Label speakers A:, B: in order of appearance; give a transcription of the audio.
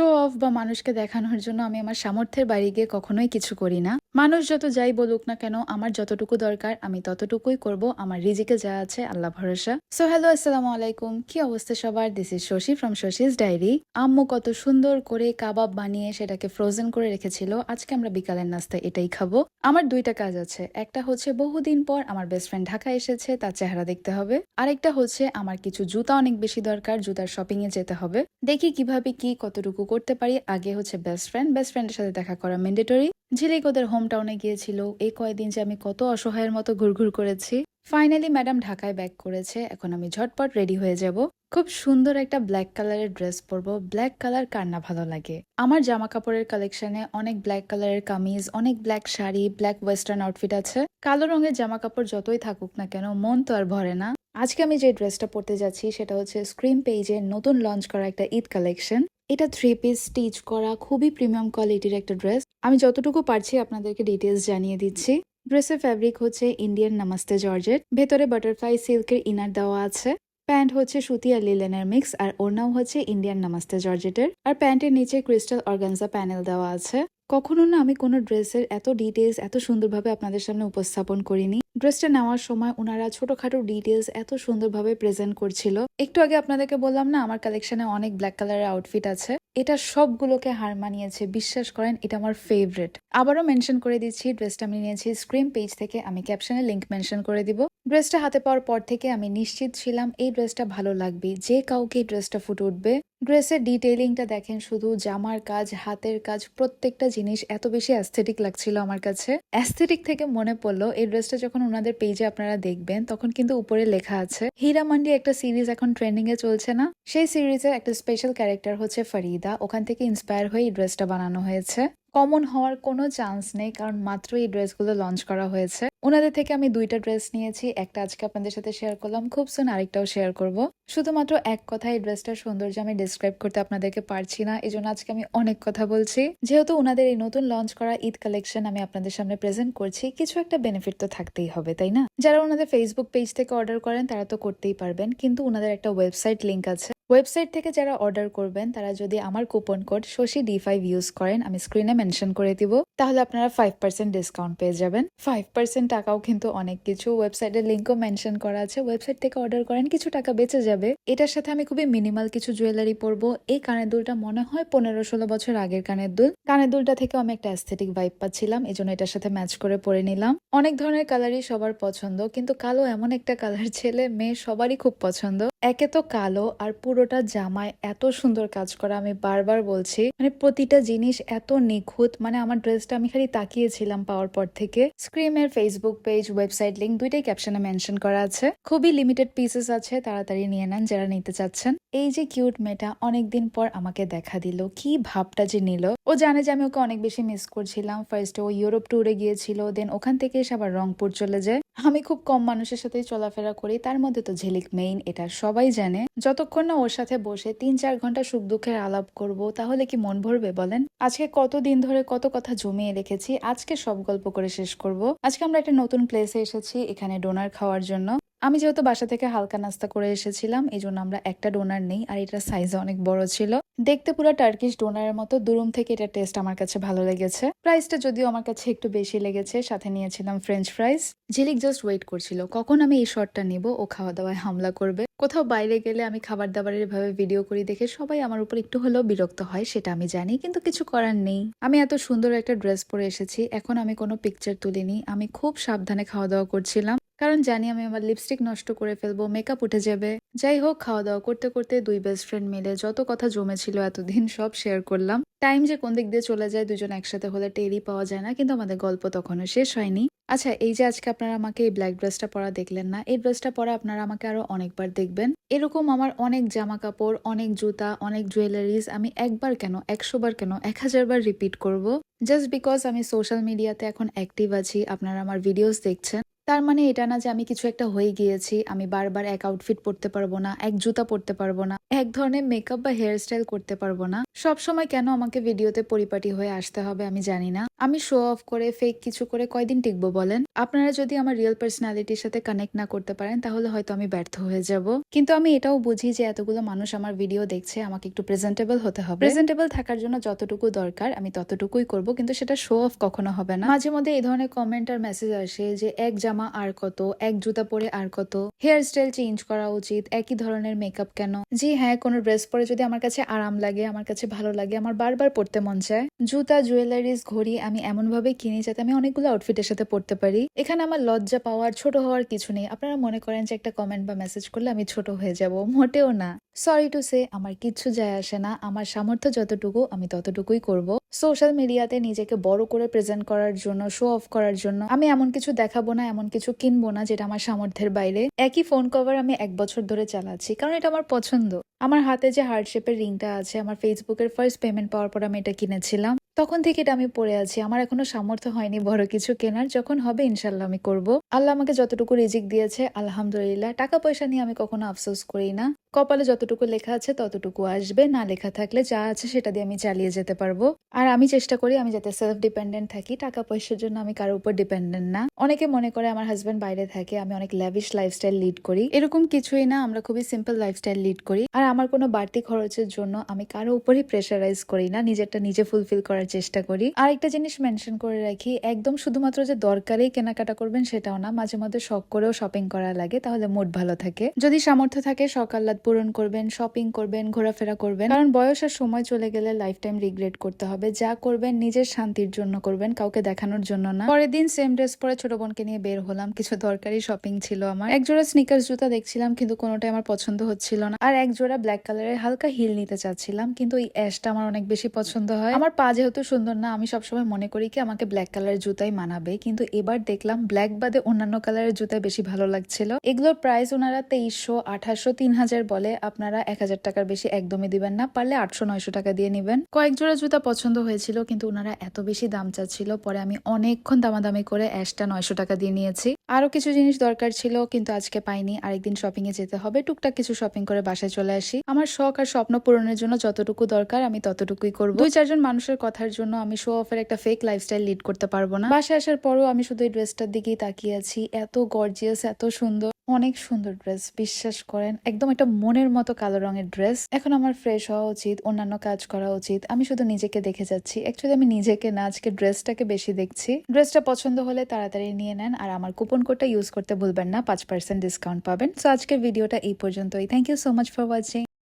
A: Show off বা মানুষকে দেখানোর জন্য আমি আমার সামর্থ্যের বাইরে গিয়ে কখনোই কিছু করি না। মানুষ যত যাই বলুক না কেন, আমার যতটুকু দরকার, আমি ততটুকুই করব। আমার রিজিকে যা আছে, আল্লাহ ভরসা। সো হ্যালো আসসালামু আলাইকুম। কি অবস্থা সবার? This is Shashi from Shashi's diary আম্মু কত সুন্দর করে কাবাব বানিয়ে সেটাকে ফ্রোজেন করে রেখেছিল। আজকে আমরা বিকালের নাস্তা এটাই খাব। আমার দুইটা কাজ আছে। একটা হচ্ছে বহুদিন পর আমার বেস্ট ফ্রেন্ড ঢাকা এসেছে, তার চেহারা দেখতে হবে। আরেকটা হচ্ছে আমার কিছু জুতা অনেক বেশি দরকার, জুতার শপিং এ যেতে হবে। দেখি কীভাবে কি কতটুকু করতে পারি। আগে হচ্ছে বেস্ট ফ্রেন্ড বেস্ট ফ্রেন্ডের সাথে দেখা করা ম্যান্ডেটরি ঝিলিক ওদের হোম টাউনে গিয়েছিল। এই কয়েকদিন যে আমি কত অসহায়ের মতো ঘুরঘুর করেছি। ফাইনালি ম্যাডাম ঢাকায় ব্যাক করেছে। এখন আমি ঝটপট রেডি হয়ে যাব। খুব সুন্দর একটা ব্ল্যাক কালারের ড্রেস পরবো। ব্ল্যাক কালার কার না ভালো লাগে? আমার জামা কাপড়ের কালেকশনে অনেক ব্ল্যাক কালারের কামিজ, অনেক black sari black western outfit আছে। কালো রঙের জামা কাপড় যতই থাকুক না কেন, মন তো আর ভরে না। আজকে আমি যে ড্রেসটা পরতে যাচ্ছি, সেটা হচ্ছে স্ক্রিন পেজে নতুন লঞ্চ করা একটা ঈদ কালেকশন এটা থ্রি পিস স্টিচ করা খুবই প্রিমিয়াম কোয়ালিটির একটা ড্রেস আমি যতটুকু পারছি আপনাদেরকে ডিটেলস জানিয়ে দিচ্ছি। ড্রেসের ফ্যাব্রিক হচ্ছে ইন্ডিয়ান নামাস্তে জর্জেট ভেতরে বাটারফ্লাই সিল্কের ইনার দেওয়া আছে। প্যান্ট হচ্ছে সুতি আর লিলেনের মিক্স আর ওড়নাও হচ্ছে ইন্ডিয়ান নামাস্তে জর্জেটের আর প্যান্টের নিচে ক্রিস্টাল অর্গানজা প্যানেল দেওয়া আছে। কখনো না আমি কোনো ড্রেসের এত ডিটেলস এত সুন্দরভাবে আপনাদের সামনে উপস্থাপন করিনি। ড্রেসটা নেওয়ার সময় ওনারা ছোটখাটো ডিটেলস এত সুন্দরভাবে প্রেজেন্ট করছিল। একটু আগে আপনাদেরকে বললাম না, আমার কালেকশনে অনেক ব্ল্যাক কালারের আউটফিট আছে। এটা সবগুলোকে হার মানিয়েছে, বিশ্বাস করেন, এটা আমার ফেভারেট আবারও মেনশন করে দিচ্ছি, ড্রেসটা আমি নিয়েছি স্ক্রিন পেজ থেকে, আমি ক্যাপশনে লিঙ্ক মেনশন করে দিব। ড্রেসটা হাতে পাওয়ার পর থেকে আমি নিশ্চিত ছিলাম এই ড্রেসটা ভালো লাগবে। যে কাউকে ড্রেসটা ফুটে উঠবে ড্রেসের ডিটেইলিংটা দেখেন শুধু জামার কাজ, হাতের কাজ, প্রত্যেকটা জিনিস এত বেশি অ্যাস্থেটিক লাগছিল আমার কাছে। অ্যাস্থেটিক থেকে মনে পড়ল, এই ড্রেসটা যখন ওনাদের পেজে আপনারা দেখবেন, তখন কিন্তু উপরে লেখা আছে হীরা মান্ডি একটা সিরিজ এখন ট্রেন্ডিং এ চলছে না? সেই সিরিজের একটা স্পেশাল ক্যারেক্টার হচ্ছে ফরিদা। ওখান থেকে ইন্সপায়ার হয়ে এই ড্রেসটা বানানো হয়েছে। কমন হওয়ার কোনো চান্স নেই, কারণ মাত্র এই ড্রেসগুলো লঞ্চ করা হয়েছে। ওনাদের থেকে আমি দুইটা ড্রেস নিয়েছি, একটা আজকে আপনাদের সাথে শেয়ার করলাম, খুব সুন আরেকটাও শেয়ার করব। শুধুমাত্র এক কথা, এই ড্রেসটার সৌন্দর্য আমি ডিসক্রাইব করতে আপনাদেরকে পারছি না এই জন্য আজকে আমি অনেক কথা বলছি। যেহেতু ওনাদের এই নতুন লঞ্চ করা ঈদ কালেকশন আমি আপনাদের সামনে প্রেজেন্ট করছি, কিছু একটা বেনিফিট তো থাকতেই হবে, তাই না? যারা ওনাদের ফেসবুক পেজ থেকে অর্ডার করেন, তারা তো করতেই পারবেন, কিন্তু ওনাদের একটা ওয়েবসাইট লিঙ্ক আছে। ওয়েবসাইট থেকে যারা অর্ডার করবেন, তারা যদি আমার coupon code Shashi D five use করেন, আমি স্ক্রিনে মেনশন করে দিব। তাহলে আপনারা ফাইভ পার্সেন্ট ডিসকাউন্ট পেয়ে যাবেন। ফাইভ পার্সেন্ট টাকাও কিন্তু অনেক কিছু। ওয়েবসাইটের লিঙ্কও মেনশন করা আছে। ওয়েবসাইট থেকে অর্ডার করেন, কিছু টাকা বেঁচে যাবে। এটার সাথে আমি খুবই মিনিমাল কিছু জুয়েলারি পরবো। এই কানের দুলটা মনে হয় পনেরো ষোলো বছর আগের কানের দুল। কানের দুলটা থেকে আমি একটা অ্যাস্থেটিক ভাইব পাচ্ছিলাম এই জন্য এটার সাথে ম্যাচ করে পরে নিলাম। অনেক ধরনের কালারই সবার পছন্দ, কিন্তু কালো এমন একটা কালার ছেলে, মেয়ে সবারই খুব পছন্দ। একে তো কালো আর পুরোটা জামায় এত সুন্দর কাজ করা, আমি বারবার বলছি। মানে প্রতিটা জিনিস এত নিখুঁত মানে আমার ড্রেসটা আমি খালি তাকিয়েছিলাম পাওয়ার পর থেকে। স্ক্রিমের ফেসবুক পেজ ওয়েবসাইট লিঙ্ক দুইটাই ক্যাপশনে মেনশন করা আছে। খুবই লিমিটেড পিসেস আছে, তাড়াতাড়ি নিয়ে নেন যারা নিতে চাচ্ছেন। এই যে কিউট মেয়েটা অনেকদিন পর আমাকে দেখা দিল, কি ভাবটা যে নিল। ও জানে যে আমি ওকে অনেক বেশি মিস করছিলাম। ফার্স্ট ও ইউরোপ ট্যুরে গিয়েছিল দেন ওখান থেকে এসে আবার রংপুর চলে যায়। আমি খুব কম মানুষের সাথেই চলাফেরা করি, তার মধ্যে তো ঝিলিক মেইন এটা সবাই জানে। যতক্ষণ না ওর সাথে বসে তিন চার ঘণ্টা সুখ দুঃখের আলাপ করব, তাহলে কি মন ভরবে বলেন? আজকে কত দিন ধরে কত কথা জমিয়ে রেখেছি, আজকে সব গল্প করে শেষ করব। আজকে আমরা একটা নতুন প্লেসে এসেছি, এখানে ডোনার খাওয়ার জন্য। আমি যেহেতু বাসা থেকে হালকা নাস্তা করে এসেছিলাম, এই জন্য আমরা একটা ডোনার নেই, আর এটার সাইজ অনেক বড় ছিল। দেখতে পুরো টার্কিশ ডোনারের মতো দুরুম থেকে এটা টেস্ট আমার কাছে ভালো লেগেছে। প্রাইসটা যদিও আমার কাছে একটু বেশি লেগেছে, সাথে নিয়েছিলাম French fries Jhilik just wait করছিল, কখন আমি এই শটটা নিব, ও খাওয়া দাওয়ায় হামলা করবে। কোথাও বাইরে গেলে আমি খাবার দাবারের ভাবে ভিডিও করি দেখে সবাই আমার উপর একটু হলেও বিরক্ত হয়, সেটা আমি জানি, কিন্তু কিছু করার নেই। আমি এত সুন্দর একটা ড্রেস পরে এসেছি, এখন আমি কোনো পিকচার তুলিনি, আমি খুব সাবধানে খাওয়া দাওয়া করছিলাম। কারণ জানি আমি আমার লিপস্টিক নষ্ট করে ফেলব মেকআপ উঠে যাবে। যাই হোক খাওয়া দাওয়া করতে করতে দুই বেস্ট ফ্রেন্ড মিলে যত কথা জমেছিল এতদিন সব শেয়ার করলাম। টাইম যে কোন দিক দিয়ে চলে যায় দুজন একসাথে হলে টেরই পাওয়া যায় না, কিন্তু আমাদের গল্প তখনও শেষ হয়নি। আচ্ছা এই যে আজকে আপনারা আমাকে এই ব্ল্যাক ড্রেসটা পরা দেখলেন না, এই ড্রেসটা পরা আপনারা আমাকে আরও অনেকবার দেখবেন। এরকম আমার অনেক জামা কাপড় অনেক জুতা, অনেক জুয়েলারিজ আমি একবার কেন, একশো বার কেন, এক হাজার বার রিপিট করব। জাস্ট বিকজ আমি সোশ্যাল মিডিয়াতে এখন অ্যাক্টিভ আছি, আপনারা আমার ভিডিওস দেখছেন। তার মানে এটা না যে আমি কিছু একটা হয়ে গিয়েছি, আমি বারবার এক আউটফিট পরতে পারব না, এক জুতা পরতে পারব না, এক ধরনের মেকআপ বা হেয়ার স্টাইল করতে পারব না। সব সময় কেন আমাকে ভিডিওতে পরিপাটি হয়ে আসতে হবে আমি জানি না। আমি শো অফ করে ফেক কিছু করে কয়দিন টিকবো বলেন? আপনারা যদি আমার রিয়েল পার্সোনালিটির সাথে কানেক্ট না করতে পারেন, তাহলে হয়তো আমি ব্যর্থ হয়ে যাব। কিন্তু আমি এটাও বুঝি যে এতগুলো মানুষ আমার ভিডিও দেখছে, আমাকে একটু প্রেজেন্টেবল হতে হবে। প্রেজেন্টেবল থাকার জন্য যতটুকু দরকার, আমি ততটুকুই করব, কিন্তু সেটা শো অফ কখনো হবে না। মাঝে মধ্যে এই ধরনের কমেন্ট আর মেসেজ আসে যে, এক জামা আর কত, এক জুতা পরে আর কত। হেয়ার স্টাইল চেঞ্জ করা উচিত, একই ধরনের মেকআপ কেন? জি হ্যাঁ কোনো ড্রেস পরে যদি আমার কাছে আরাম লাগে, আমার কাছে ভালো লাগে, আমার বারবার পড়তে মন চায়। জুতা জুয়েলারিজ ঘড়ি আমি এমন ভাবে কিনি যাতে আমি অনেকগুলো আউটফিটের সাথে পড়তে পারি। এখানে আমার লজ্জা পাওয়ার, ছোট হওয়ার কিছু নেই। আপনারা মনে করেন যে একটা কমেন্ট বা মেসেজ করলে আমি ছোট হয়ে যাব, মোটেও না। সরি টু সে আমার কিচ্ছু যায় আসে না, আমার সামর্থ্য যতটুকু আমি ততটুকুই করব। সোশ্যাল মিডিয়াতে নিজেকে বড় করে প্রেজেন্ট করার জন্য শো অফ করার জন্য। আমি এমন কিছু দেখাবো না, এমন কিছু কিনবো না, যেটা আমার সামর্থ্যের বাইরে। একই ফোন কভার আমি এক বছর ধরে চালাচ্ছি, কারণ এটা আমার পছন্দ। আমার হাতে যে হার্ট শেপের রিংটা আছে, আমার ফেসবুকের ফার্স্ট পেমেন্ট পাওয়ার পর আমি এটা কিনেছিলাম। তখন থেকে এটা আমি পরে আছি। আমার এখনও সামর্থ্য হয়নি বড় কিছু কেনার। যখন হবে ইনশাল্লাহ আমি করব। আল্লাহ আমাকে যতটুকু রিজিক দিয়েছে, আলহামদুলিল্লাহ। টাকা পয়সা নিয়ে আমি কখনো আফসোস করি না। কপালে যতটুকু লেখা আছে, ততটুকু আসবে। না লেখা থাকলে যা আছে, সেটা দিয়ে আমি চালিয়ে যেতে পারব। আর আমি চেষ্টা করি আমি যাতে সেলফ ডিপেন্ডেন্ট থাকি। টাকা পয়সার জন্য আমি কারোর উপর ডিপেন্ডেন্ট না। অনেকে মনে করে আমার হাজব্যান্ড বাইরে থাকে, আমি অনেক ল্যাভিশ লাইফস্টাইল লিড করি। এরকম কিছুই না, আমরা খুবই সিম্পল লাইফস্টাইল লিড করি। আর আমার কোনো বাড়তি খরচের জন্য আমি কারও উপরই প্রেশারাইজ করি না, নিজেরটা নিজে ফুলফিল করার চেষ্টা করি। আর একটা জিনিস মেনশন করে রাখি, একদম শুধুমাত্র যে দরকারেই কেনাকাটা করবেন সেটাও না, মাঝে মধ্যে শখ করেও শপিং করা লাগে, তাহলে মুড ভালো থাকে। যদি সামর্থ্য থাকে সকাল্লাদ পূরণ করবেন শপিং করবেন, ঘোরাফেরা করবেন। কারণ বয়স আর সময় চলে গেলে লাইফ টাইম রিগ্রেট করতে হবে। যা করবেন নিজের শান্তির জন্য করবেন, কাউকে দেখানোর জন্য না। পরের দিন সেম ড্রেস পরে ছোট বোনকে নিয়ে বের হলাম, কিছু দরকারি শপিং ছিল আমার। এক জোড়া স্নিকার্স জুতা দেখছিলাম, কিন্তু কোনোটাই আমার পছন্দ হচ্ছিল না। আর এক জোড়া ব্ল্যাক কালারের হালকা হিল নিতে চাচ্ছিলাম, কিন্তু এই অ্যাশটা আমার অনেক বেশি পছন্দ হয়। আমার পা যেহেতু সুন্দর না, আমি সবসময় মনে করি কি আমাকে ব্ল্যাক কালারের জুতাই মানাবে, কিন্তু এবার দেখলাম ব্ল্যাক বাদে অন্যান্য কালারের জুতাই বেশি ভালো লাগছিল। এগুলোর প্রাইস ওনারা তেইশশো, আঠাশশো, তিন হাজার বলে, আপনারা এক হাজার টাকার বেশি একদমই দিবেন না, পারলে আটশো, নয়শো টাকা দিয়ে নিবেন। কয়েক জোড়া জুতা পছন্দ হয়েছিল, কিন্তু ওনারা এত বেশি দাম চাচ্ছিল, পরে আমি অনেকক্ষণ দামাদামি করে অ্যাশটা নয়শো টাকা দিয়ে নিয়েছি। আরও কিছু জিনিস দরকার ছিল, কিন্তু আজকে পাইনি, আরেকদিন শপিং এ যেতে হবে, টুকটাক কিছু শপিং করে বাসায় চলে আসি। আমার শখ আর স্বপ্ন পূরণের জন্য যতটুকু দরকার আমি ততটুকুই করব। দুই, চারজন মানুষের কথার জন্য আমি শো অফের একটা ফেক লাইফস্টাইল লিড করতে পারব না। বাসায় আসার পরও আমি শুধু এই ড্রেসটার দিকেই তাকিয়ে আছি। এত গর্জিয়াস এত সুন্দর। অনেক সুন্দর ড্রেস বিশ্বাস করেন, একদম একটা মনের মতো কালো রঙের ড্রেস এখন আমার ফ্রেশ হওয়া উচিত, অন্যান্য কাজ করা উচিত। আমি শুধু নিজেকে দেখে যাচ্ছি। অ্যাকচুয়ালি আমি নিজেকে না, আজকে ড্রেসটাকে বেশি দেখছি। ড্রেসটা পছন্দ হলে তাড়াতাড়ি নিয়ে নেন, আর আমার কুপন কোডটা ইউজ করতে ভুলবেন না, পাঁচ পার্সেন্ট ডিসকাউন্ট পাবেন। সো আজকের ভিডিওটা এই পর্যন্তই। Thank you so much for watching